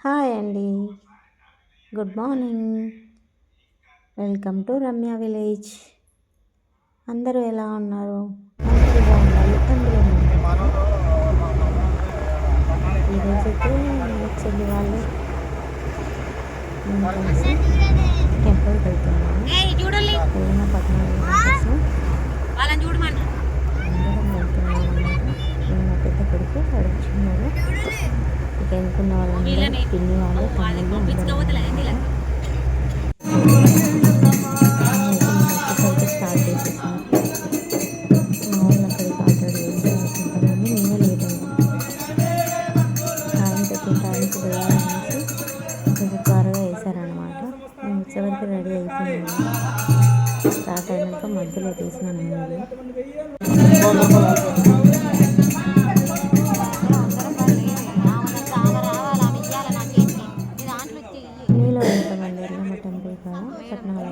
Hi అండి. Good morning. Welcome to Ramya village. అందరూ ఎలా ఉన్నారు? అందరూ బాగుండాలి అందులో ఈరోజైతే చెల్లి వాళ్ళు? టెంపుల్కి వెళ్తున్నాము కోసం వాళ్ళని చూడమన్నా అందరం వెళ్తున్నాం అన్నమాట నేను మా పెద్ద కొడుకు వాడు చిన్నాడు ఎన్నుకున్న వాళ్ళందరూ పిన్ని వాళ్ళు తమ్ముళ్ళు స్టార్ట్ చేసేసాను మా వాళ్ళు అక్కడికి ఆల్రెడీ నేనే లేట్ అయ్యాను టైంకి వేయాలనేసి కొంచెం త్వరగా వేసారనమాట నేను వచ్చేవరకు రెడీ అయిపోయింది స్టార్ట్ అయినాక మధ్యలో తీసిన నేను. కాడ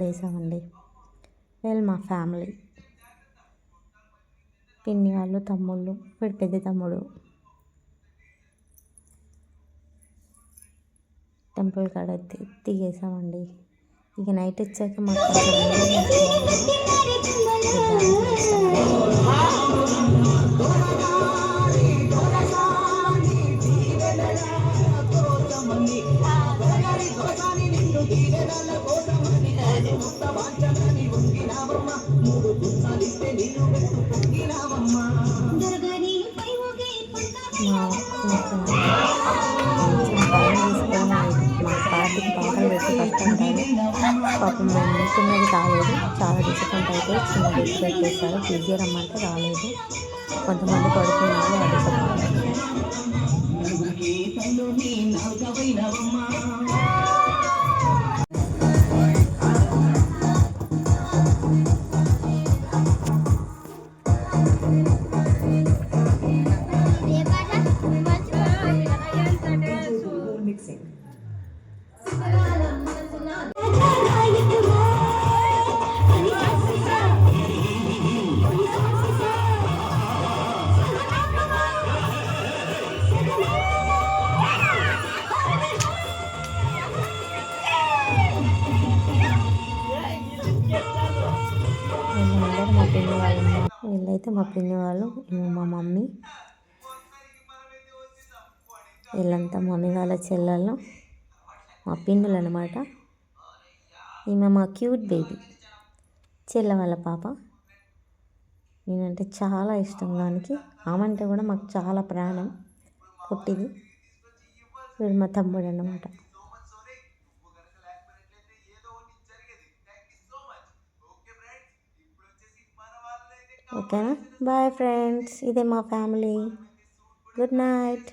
వేసామండి వీళ్ళు మా ఫ్యామిలీ పిన్ని వాళ్ళు తమ్ముళ్ళు వీడు పెద్ద తమ్ముడు. టెంపుల్ కాడ దిగేసామండి ఇక నైట్ వచ్చాక మాకు మా పాటకి పాటలు పెట్టి ఫస్ట్ పాపం మేము చిన్నది రాలేదు. చాలా డిసప్పాయింట్ అయితే చిన్న డిస్ట్రాక్ట్ చేశారు. బిజీ రమ్మంటే రాలేదు. కొంతమంది పడుకున్నారు. అది మా పిన్ని వాళ్ళు వీళ్ళైతే మా పిన్ని వాళ్ళు మా మమ్మీ. వీళ్ళంతా మమ్మీ వాళ్ళ చెల్లెళ్ళు. మా పిన్నులు అనమాట ఈమె మా క్యూట్ బేబీ. చెల్ల వాళ్ళ పాప. నేనంటే చాలా ఇష్టం దానికి. ఆమె అంటే కూడా మాకు చాలా ప్రాణం. పుట్టింది. వీడు మా తమ్ముడు అన్నమాట. ఓకేనా బాయ్ ఫ్రెండ్స్ ఇదే మా ఫ్యామిలీ గుడ్ నైట్